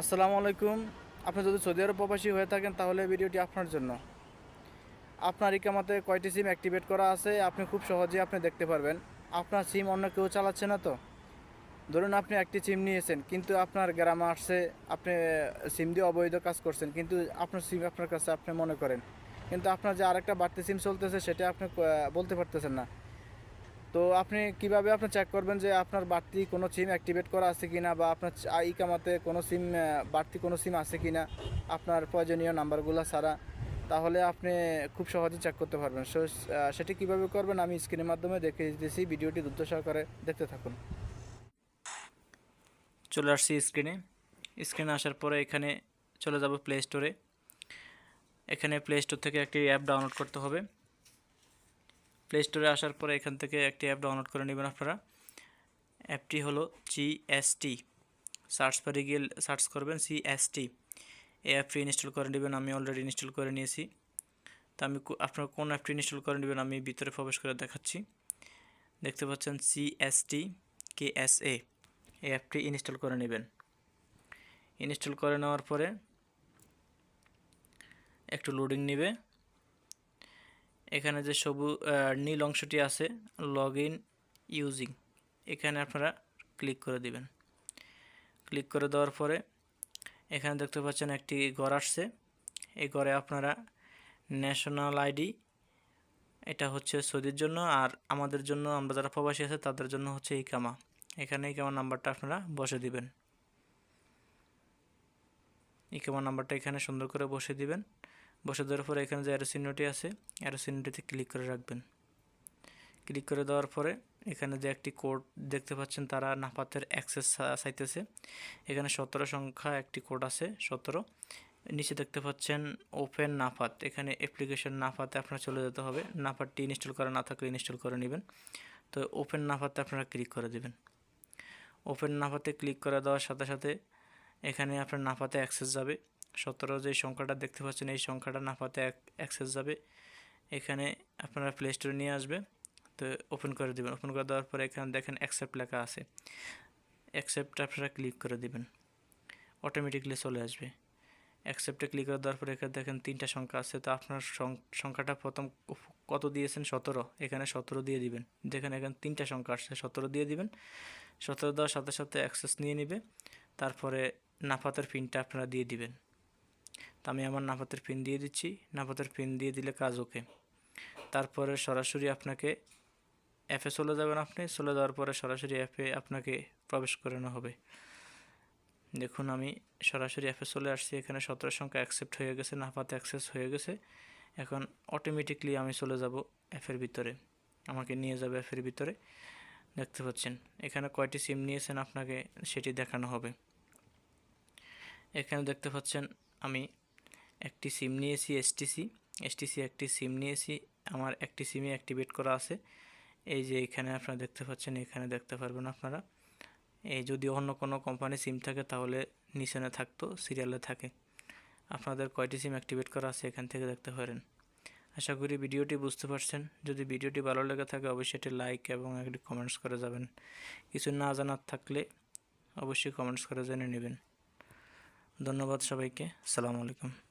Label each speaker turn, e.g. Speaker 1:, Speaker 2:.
Speaker 1: আসসালামু আলাইকুম। আপনি যদি সৌদি আরব প্রবাসী হয়ে থাকেন, তাহলে ভিডিওটি আপনার জন্য। আপনার ইকামাতে কয়টি সিম অ্যাক্টিভেট করা আছে, আপনি খুব সহজেই আপনি দেখতে পারবেন। আপনার সিম অন্য কেউ চালাচ্ছে না তো? ধরুন আপনি একটি সিম নিয়েছেন, কিন্তু আপনার গ্রামে আসছে, আপনি সিম দিয়ে অবৈধ কাজ করছেন, কিন্তু আপনার সিম আপনার কাছে আপনি মনে করেন। কিন্তু আপনার যে আরেকটা বাড়তি সিম চলতেছে, সেটা আপনি বলতে পারতেছেন না। তো আপনি কীভাবে আপনি চেক করবেন যে আপনার বাড়তি কোনো সিম অ্যাক্টিভেট করা আছে কিনা বা আপনার ই কামাতে কোনো সিম বাড়তি কোনো সিম আছে কিনা আপনার প্রয়োজনীয় নাম্বারগুলো ছাড়া, তাহলে আপনি খুব সহজে চেক করতে পারবেন। সো সেটি কীভাবে করবেন আমি স্ক্রিনের মাধ্যমে দেখে দিতেছি, ভিডিওটি দ্রুত সহকারে দেখতে থাকুন।
Speaker 2: চলে আসছি স্ক্রিনে স্ক্রিনে আসার পরে এখানে চলে যাব প্লে স্টোরে এখানে প্লে স্টোর থেকে একটি অ্যাপ ডাউনলোড করতে হবে। প্লে স্টোরে আসার পরে এখান থেকে একটি অ্যাপ ডাউনলোড করে নেবেন আপনারা। অ্যাপটি হলো জিএসটি সার্চ বারে গিয়ে সার্চ করবেন সিএসটি এই অ্যাপটি ইনস্টল করে নেবেন, আমি অলরেডি ইনস্টল করে নিয়েছি। তা আমি আপনারা কোন অ্যাপটি ইনস্টল করে নেবেন, আমি ভিতরে প্রবেশ করে দেখাচ্ছি। দেখতে পাচ্ছেন সিএসটি এ এই অ্যাপটি ইনস্টল করে নেবেন। ইনস্টল করে নেওয়ার পরে একটু লোডিং নেবে। এখানে যে সবু নীল অংশটি আছে লগ ইন ইউজিং এখানে আপনারা ক্লিক করে দিবেন। ক্লিক করে দেওয়ার পরে এখানে দেখতে পাচ্ছেন একটি ঘর আসছে। এই ঘরে আপনারা ন্যাশনাল আইডি এটা হচ্ছে সৌদির জন্য, আর আমাদের জন্য, আমরা যারা প্রবাসী আছে, তাদের জন্য হচ্ছে ইকামা। এখানে ইকামা নাম্বারটা আপনারা বসে দিবেন। ইকামা নাম্বারটা এখানে সুন্দর করে বসে দিবেন। বসে দেওয়ার পরে এখানে যে অ্যারোসিনোটি আছে, অ্যারোসিনোটিতে ক্লিক করে রাখবেন। ক্লিক করে দেওয়ার পরে এখানে যে একটি কোড দেখতে পাচ্ছেন, তারা নাপাতের অ্যাক্সেস চাইতেছে। এখানে সতেরো সংখ্যা একটি কোড আছে, সতেরো। নিচে দেখতে পাচ্ছেন, ওপেন নাফাত এখানে অ্যাপ্লিকেশন নাফাতে আপনার চলে যেতে হবে। নাফাতটি ইনস্টল করা না থাকলে ইনস্টল করে নেবেন। তো ওপেন নাফাতে আপনারা ক্লিক করে দেবেন। ওপেন নাফাতে ক্লিক করে দেওয়ার সাথে সাথে এখানে আপনার নাফাতে অ্যাক্সেস যাবে। সতেরো যে সংখ্যাটা দেখতে পাচ্ছেন, এই সংখ্যাটা নাফাতে অ্যাক্সেস যাবে। এখানে আপনারা প্লে স্টোরে নিয়ে আসবে। তো ওপেন করে দেবেন। ওপেন করে দেওয়ার পরে এখানে দেখেন অ্যাকসেপ্ট লেখা আছে। অ্যাকসেপ্ট আপনারা ক্লিক করে দেবেন। অটোমেটিকলি চলে আসবে। অ্যাকসেপ্টে ক্লিক করে দেওয়ার পরে এখানে দেখেন তিনটা সংখ্যা আছে। তো আপনার সংখ্যাটা প্রথম কত দিয়েছেন? সতেরো। এখানে সতেরো দিয়ে দিবেন। দেখেন এখানে তিনটা সংখ্যা আসছে। সতেরো দিয়ে দিবেন। সতেরো দেওয়ার সাথে সাথে অ্যাক্সেস নিয়ে নেবে। তারপরে নাফাতের পিনটা আপনারা দিয়ে দিবেন। আমি আমার নাপাতের পিন দিয়ে দিচ্ছি। নাপাতের পিন দিয়ে দিলে কাজ ওকে তারপরে সরাসরি আপনাকে অ্যাপে চলে যাবেন আপনি। চলে যাওয়ার পরে সরাসরি অ্যাপে আপনাকে প্রবেশ করানো হবে। দেখুন, আমি সরাসরি অ্যাপে চলে আসছি। এখানে সতেরো সংখ্যা অ্যাকসেপ্ট হয়ে গেছে, নাফাতে অ্যাক্সেস হয়ে গেছে। এখন অটোমেটিকলি আমি চলে যাব অ্যাপের ভিতরে। আমাকে নিয়ে যাবে অ্যাপের ভিতরে। দেখতে পাচ্ছেন, এখানে কয়টি সিম নিয়েছেন আপনাকে সেটি দেখানো হবে। এখানে দেখতে পাচ্ছেন, আমি একটি সিম নিয়েছি এসটিসি এসটিসি একটি সিম নিয়েছি আমার একটি সিমে অ্যাক্টিভেট করা আছে। এই যে এখানে আপনারা দেখতে পাচ্ছেন, এখানে দেখতে পারবেন আপনারা। এই যদি অন্য কোনো কোম্পানি সিম থাকে, তাহলে নিচনে থাকতো সিরিয়ালে থাকে। আপনাদের কয়টি সিম অ্যাক্টিভেট করা আছে, এখান থেকে দেখতে পারেন। আশা করি ভিডিওটি বুঝতে পারছেন। যদি ভিডিওটি ভালো লেগে থাকে, অবশ্যই একটি লাইক এবং একটি কমেন্টস করে যাবেন। কিছু না জানার থাকলে অবশ্যই কমেন্টস করে জেনে নেবেন। ধন্যবাদ সবাইকে। আসসালামু আলাইকুম।